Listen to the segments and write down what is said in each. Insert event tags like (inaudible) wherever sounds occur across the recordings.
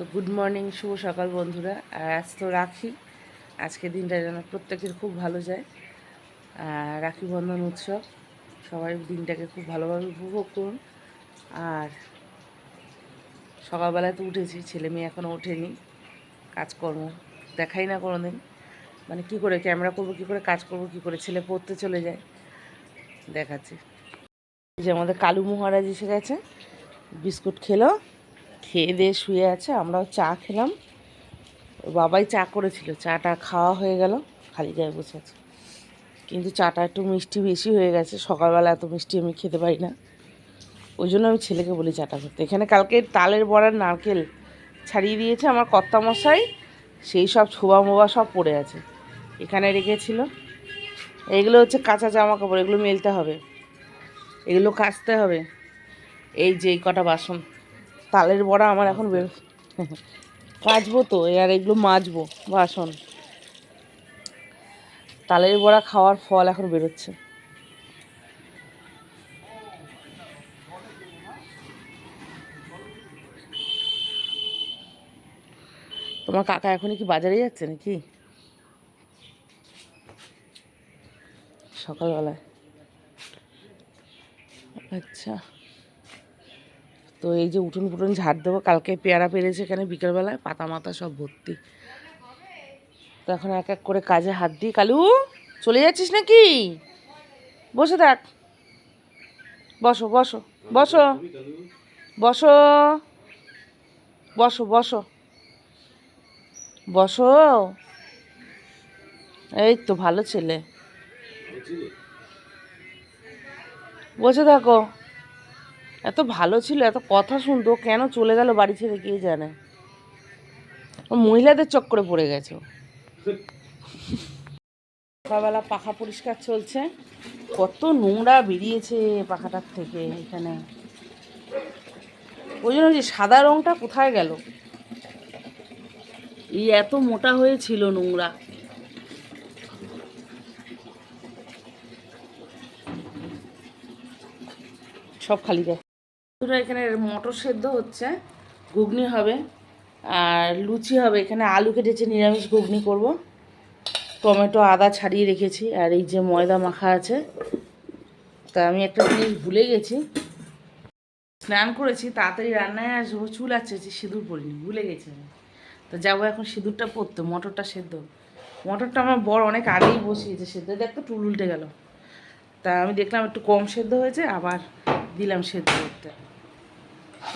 তো good morning শুভ সকাল বন্ধুরা। আর আজ তো রাখি। আজকে দিনটা যেন প্রত্যেকের খুব ভালো যায়। আর রাখি বন্ধন উৎসব, সবাই দিনটাকে খুব ভালোভাবে উপভোগ করুন। আর সকালবেলায় তো উঠেছি, ছেলে মেয়ে এখনও ওঠেনি, কাজকর্ম দেখাই না কোনো দিন মানে কী করে ক্যামেরা করব, কী করে কাজ করব, কী করে ছেলে পড়তে চলে যায়, দেখাচ্ছি। যে আমাদের কালু মহারাজ এসে গেছে। বিস্কুট খেলো। খেয়ে দিয়ে শুয়ে আছে, আমরাও চা খেলাম। বাবাই চা করেছিল, চাটা খাওয়া হয়ে গেল, খালি গায়ে বসে আছে। কিন্তু চাটা একটু মিষ্টি বেশি হয়ে গেছে, সকালবেলা এত মিষ্টি আমি খেতে পারি না। ওই জন্য আমি ছেলেকে বলি চাটা করতে। এখানে কালকে তালের বড়ার নারকেল ছাড়িয়ে দিয়েছে আমার কর্তা মশাই সেই সব ছোবা মোবা সব পড়ে আছে, এখানে রেখেছিল। এগুলো হচ্ছে কাঁচা জামা কাপড় এগুলো মেলতে হবে, এগুলো কাচতে হবে। এই যে কটা বাসন। তালের বড়া আমার এখন বের (laughs) কাচবো তো আর এগুলো মাজবো বাসন। তালের বড়া খাওয়ার ফল এখন বেরোচ্ছে। তোমার কাকা এখনই কি বাজারে যাচ্ছে নাকি? সকালবেলায়। আচ্ছা। তো এই যে উঠুন ফুটুন ঝাড় দেবো, কালকে পেয়ারা পেরেছে এখানে বিকেলবেলায়, পাতা মাতা সব ভর্তি। তো এখন এক এক করে কাজে হাত দিই। কালু, চলে যাচ্ছিস নাকি? বসে থাক। বসো বসো বসো বসো বসো বসো বসো। এই তো ভালো ছেলে। বসে থাকো। এত ভালো ছিল, এত কথা শুনতো কেন চলে গেল বাড়ি ছেড়ে কে জানে? ও মহিলাদের চক্করে পড়ে গেছে সকালবেলা পাখা পরিষ্কার চলছে। কত নোংরা বেরিয়েছে পাখাটার থেকে এখানে। ওই জন্য যে সাদা রঙটা কোথায় গেল? এই এত মোটা হয়েছিল নোংরা। সব খালি যায় দুটো এখানে মটর সেদ্ধ হচ্ছে, ঘুগনি হবে, আর লুচি হবে। এখানে আলু কেটেছে, নিরামিষ ঘুগনি করব। টমেটো, আদা ছাড়িয়ে রেখেছি, আর এই যে ময়দা মাখা আছে। তা আমি একটা জিনিস ভুলে গেছি। স্নান করেছি, তাড়াতাড়ি রান্নায় আসব, চুল আছে সিঁদুর পরিনি, ভুলে গেছি তো যাব এখন সিঁদুরটা পরতে, মটরটা সেদ্ধ। মটরটা আমার বড় অনেক আগেই বসিয়েছে সেদ্ধ দেখ তো টুল উল্টে গেল। তা আমি দেখলাম একটু কম সেদ্ধ হয়েছে, আবার দিলাম সেদ্ধ করতে।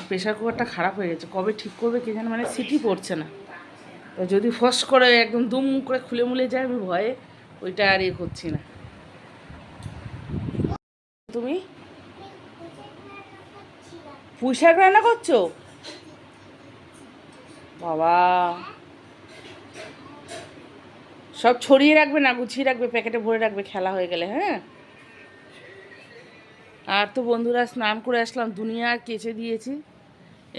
প্রেশার কুকারটা খারাপ হয়ে গেছে। কবে ঠিক করবে কে জানে মানে সিটি পড়ছে না। তো যদি ফস করে, একদম দুম করে খুলে মুলে যায়, আমি ভয়ে ওইটা আর ইয়ে করছি না। তুমি? পুঁই শাক রান্না করছ? বাবা। সব ছড়িয়ে রাখবে না, গুছিয়ে রাখবে, প্যাকেটে ভরে রাখবে, খেলা হয়ে গেলে হ্যাঁ? আর তো বন্ধুরা, স্নান করে আসলাম, দুনিয়া কেচে দিয়েছি।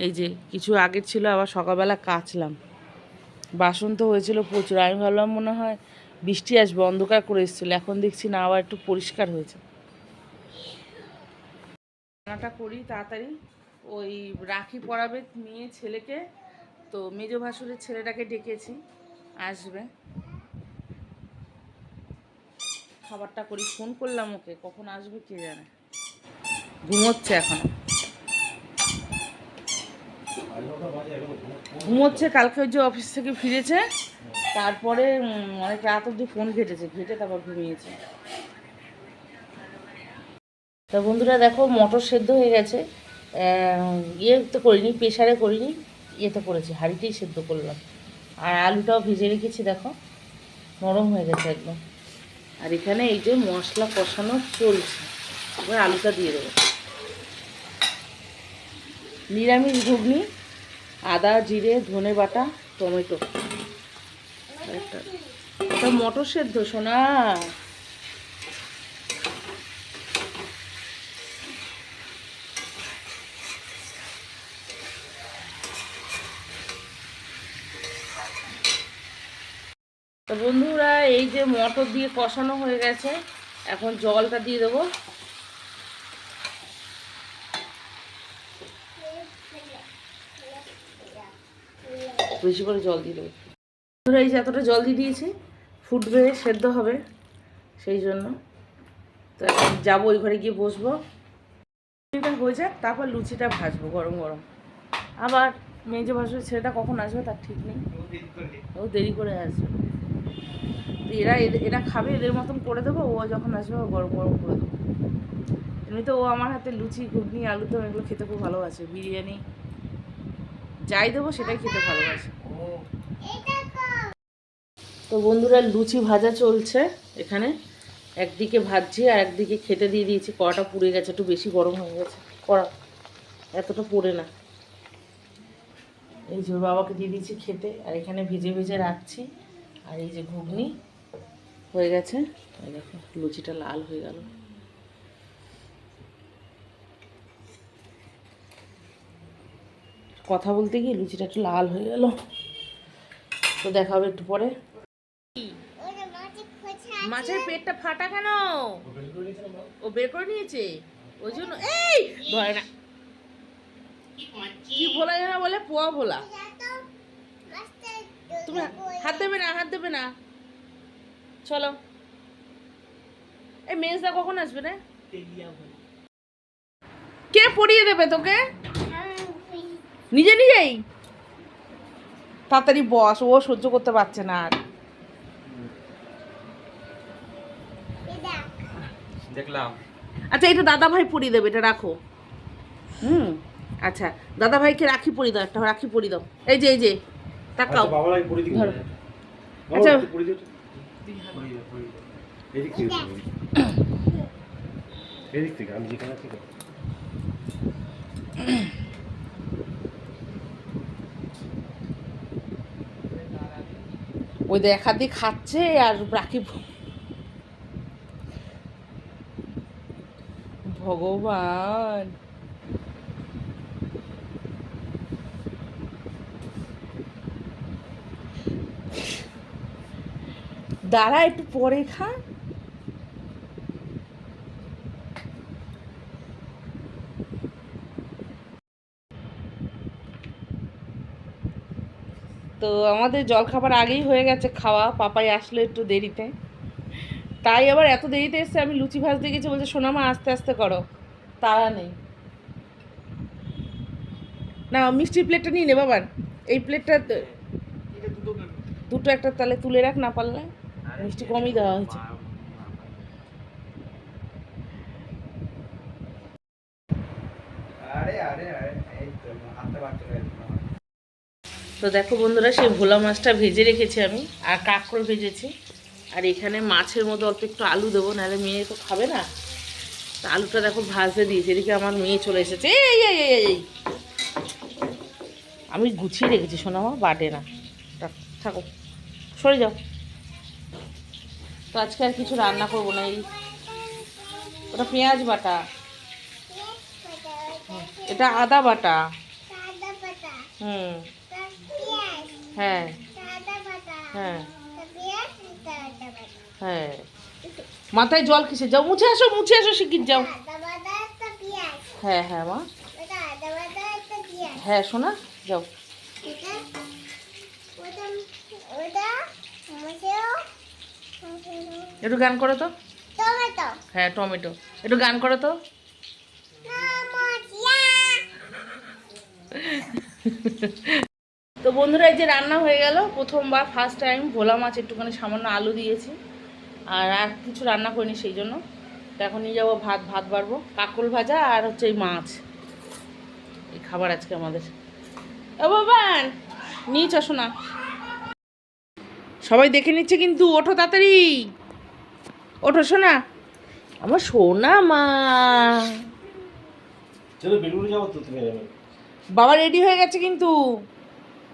এই যে কিছু আগের ছিল, আবার সকালবেলা কাচলাম। বাসন তো হয়েছিল প্রচুর। আমি ভাবলাম মনে হয় বৃষ্টি আসবে, অন্ধকার করে এসেছিল। এখন দেখছি না, আবার একটু পরিষ্কার হয়েছে। রান্নাটা করি তাড়াতাড়ি। ওই রাখি পরাবে মেয়ে ছেলেকে। তো মেজ ভাসুরের ছেলেটাকে ডেকেছি, আসবে। খাবারটা করি, ফোন করলাম ওকে, কখন আসবে কে জানে। ঘুমোচ্ছে এখন। ঘুমোচ্ছে, কালকে ওই যে অফিস থেকে ফিরেছে, তারপরে অনেক রাত অব্দি ফোন ঘেটেছে, ঘেটে তারপর ঘুমিয়েছে। তা বন্ধুরা দেখো, মটর সেদ্ধ হয়ে গেছে। ইয়ে তো করিনি প্রেশারে করিনি, ইয়েতে করেছি, হাঁড়িতেই সেদ্ধ করলাম। আর আলুটাও ভেজে রেখেছি, দেখো। নরম হয়ে গেছে একদম। আর এখানে এই যে মশলা কষানো চলছে, এবার আলুটা দিয়ে দেবো। নিরামিষ ঘুগনি আদা, জিরে, ধনে বাটা, টমেটো। একটা মটর সেদ্ধ, সোনা। বন্ধুরা, এই যে মটর দিয়ে কষানো হয়ে গেছে, এখন জলটা দিয়ে দেবো। বেশি করে জল দিয়ে দেবো। ধরো এই যে এতটা জল দিয়ে দিয়েছি ফুটবে সেদ্ধ হবে সেই জন্য। তো এখন যাব ওই ঘরে গিয়ে বসবো। লুচিটা হয়ে যাক তারপর লুচিটা ভাজবো গরম গরম। আবার মেজে ভাসবে ছেলেটা কখন আসবে তার ঠিক নেই। ও দেরি করে। আসবে। তো এরা এরা খাবে এদের মতন করে দেবো ও যখন আসবে ও গরম গরম করে দেবো। এমনিতে ও আমার হাতে লুচি ঘুগনি আলুদম এগুলো খেতে খুব ভালোবাসে বিরিয়ানি যাই দেবো সেটাই খেতে ভালোবাসে। তো বন্ধুরা, লুচি ভাজা চলছে এখানে। একদিকে ভাজছি আর একদিকে খেতে দিয়ে দিয়েছি। কড়াটা পুড়ে গেছে, একটু বেশি গরম হয়ে গেছে। কড়া, এতটা পড়ে না। এই যে বাবাকে দিয়ে দিয়েছি খেতে। আর এখানে ভেজে ভেজে রাখছি। আর এই যে ঘুগনি হয়ে গেছে। দেখো, লুচিটা লাল হয়ে গেল। কথা বলতে গিয়ে লুচিটা একটু লাল হয়ে গেল। তো দেখা হবে একটু পরে। মাছের পেটটা ফাটা কেন? ও বের করে নিয়েছে? ওই জন্য এই! ভয় না। কি ভোলা যেন বলে, পোয়া ভোলা। তুমি হাত দেবে না, হাত দেবে না। চলো। এই মেজদা কখন আসবে রে? কে পড়িয়ে দেবে তোকে? নিজে নিজেই? তাড়াতাড়ি বস ও সহ্য করতে পারছে না আর। দেখলাম। আচ্ছা এটা দাদা ভাই পরিয়ে দেবে এটা রাখো। হুম আচ্ছা দাদা ভাইকে রাখি পরিয়ে দাও একটা রাখি পরিয়ে দাও। এই যে এই যে তাকাও। আচ্ছা। এদিক থেকে এদিক থেকে আমি যেখানে আছি। ওই দেখ দিয়ে খাচ্ছে আর রাখি ভগবান। দাঁড়া একটু পরে খা। তো আমাদের জলখাবার আগেই হয়ে গেছে খাওয়া পাপাই আসলো একটু দেরিতে। তাই আবার এত দেরিতে এসছে আমি লুচি ভাজতে গেছি বলছে সোনামা আস্তে আস্তে করো। তারা নেই। না মিষ্টির প্লেটটা নিয়ে নে বাবার। এই প্লেটটা দুটো একটা তাহলে তুলে রাখ না পারলে। মিষ্টি কমই দেওয়া হয়েছে। আরে আরে আরে এই তো হাতে বাচ্চা। তো দেখো বন্ধুরা সেই ভোলা মাছটা ভেজে রেখেছি আমি আর কাঁকড় ভেজেছি। আর এখানে মাছের মধ্যে অল্প একটু আলু দেবো নাহলে মেয়ে তো খাবে না। তা আলুটা দেখো ভাজতে দিয়েছি এদিকে আমার মেয়ে চলে এসেছে। এই এই এই, এই আমি গুছিয়ে রেখেছি শোনা মা বাটে না। থাকো সরে যাও। তো আজকে আর কিছু রান্না করব না এই ওটা পেঁয়াজ বাটা। এটা আদা বাটা। হুম। হ্যাঁ। হ্যাঁ। হ্যাঁ। মাথায় জল কিসে যাও মুছে আসো মুছে আসো শিগগির যাও। হ্যাঁ হ্যাঁ মা। হ্যাঁ শোনা যাও। একটু গান করো তো। হ্যাঁ টমেটো। একটু গান করো তো। (laughs) তো বন্ধুরা এই যে রান্না হয়ে গেল। প্রথমবার ফার্স্ট টাইম ভোলা মাছ একটুখানি সামান্য আলু দিয়েছি। আর আর কিছু রান্না করিনি সেই জন্য। তো এখন নিয়ে যাব ভাত ভাত বাড়বো। কাকল ভাজা আর হচ্ছে এই মাছ। এই খাবার আজকে আমাদের। ও বাবান নিয়ে চসো না। সবাই দেখে নিচ্ছে কিন্তু ওঠো তাড়াতাড়ি। ওঠো সোনা। আমার সোনা মা। বাবা রেডি হয়ে গেছে কিন্তু।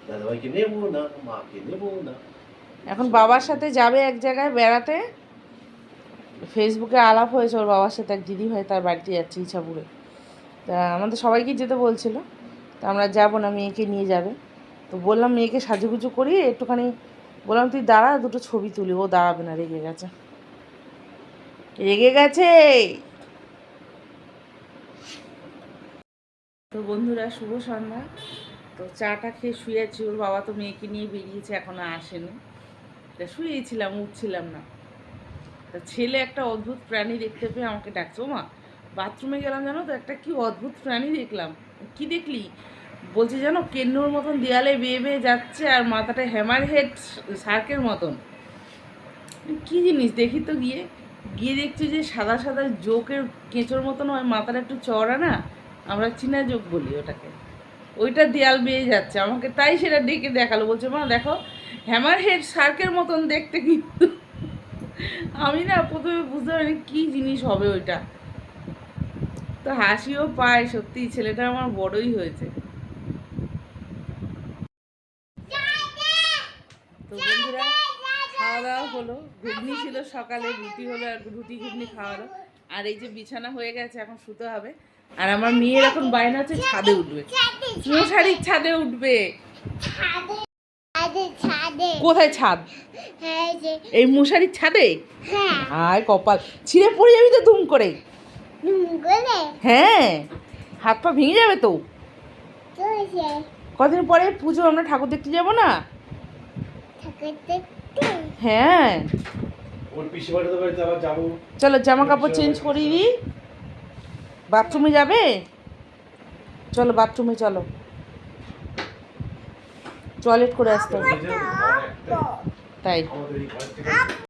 দাদাভাইকে নেব না, মাকে নেব না। এখন বাবার সাথে যাবে এক জায়গায় বেড়াতে? ফেসবুকে আলাপ হয়েছে, ওর বাবার সাথে এক দিদি ভাই তার বাড়িতে যাচ্ছে ইচ্ছাপুরে তা আমাদের সবাইকে যেতে বলছিল, তা আমরা যাব না, মেয়েকে নিয়ে যাবে। তো বললাম মেয়েকে সাজুগুজু করি একটুখানি, বললাম তুই দাঁড়া, দুটো ছবি তুলি, ও দাঁড়াবে না, রেগে গেছে। রেগে গেছে! তো বন্ধুরা, শুভ সন্ধ্যা। তো চাটা খেয়ে শুয়েছি, ওর বাবা তো মেয়েকে নিয়ে বেরিয়েছে, এখনও আসেনি। তা শুয়েছিলাম, উঠছিলাম না। তা ছেলে একটা অদ্ভুত প্রাণী দেখতে পেয়ে আমাকে ডাকছে মা বাথরুমে গেলাম জানো তো? একটা কি অদ্ভুত প্রাণী দেখলাম। কি দেখলি? বলছে, জানো, কেন্নুর মতন দেয়ালে বেয়ে বেয়ে যাচ্ছে আর মাথাটা হ্যামার হেড শার্কের মতন কি জিনিস? দেখি তো গিয়ে। গিয়ে দেখছি যে সাদা সাদা জোকের কেঁচোর মতন হয়, মাথাটা একটু চড়া না? আমরা চীনা জোক বলি ওটাকে। ওইটা দেয়াল বেয়ে যাচ্ছে। আমাকে তাই সেটা ডেকে দেখাল। বলছে, মা, দেখো হ্যামার হেড শার্কের মতন দেখতে কিন্তু। আমি না প্রথমে বুঝতে পারিনি কী জিনিস হবে ওইটা। তো হাসিও পায় সত্যি, ছেলেটা আমার বড়ই হয়েছে। তো বন্ধুরা খাওয়া দাওয়া হলো। ঘুগনি ছিল সকালে, রুটি হলো আর রুটি, ঘুগনি খাওয়া হলো। আর এই যে বিছানা হয়ে গেছে, এখন শুতে হবে। আর আমার মেয়ের এখন বায়না আছে ছাদে উঠবে। মশারির ছাদে উঠবে। কোথায় ছাদ? এই মশারির ছাদে? হ্যাঁ আয় কপাল। ছিঁড়ে পড়ে যাবি তো দুম করে। হ্যাঁ হাত পা ভেঙে যাবে তো। কদিন পরে পুজো আমরা ঠাকুর দেখতে যাব না? হ্যাঁ। চলো জামা কাপড় চেঞ্জ করিয়ে দিই। বাথরুমে যাবে? চলো বাথরুমে চলো। টয়লেট করে আসতে। তাই।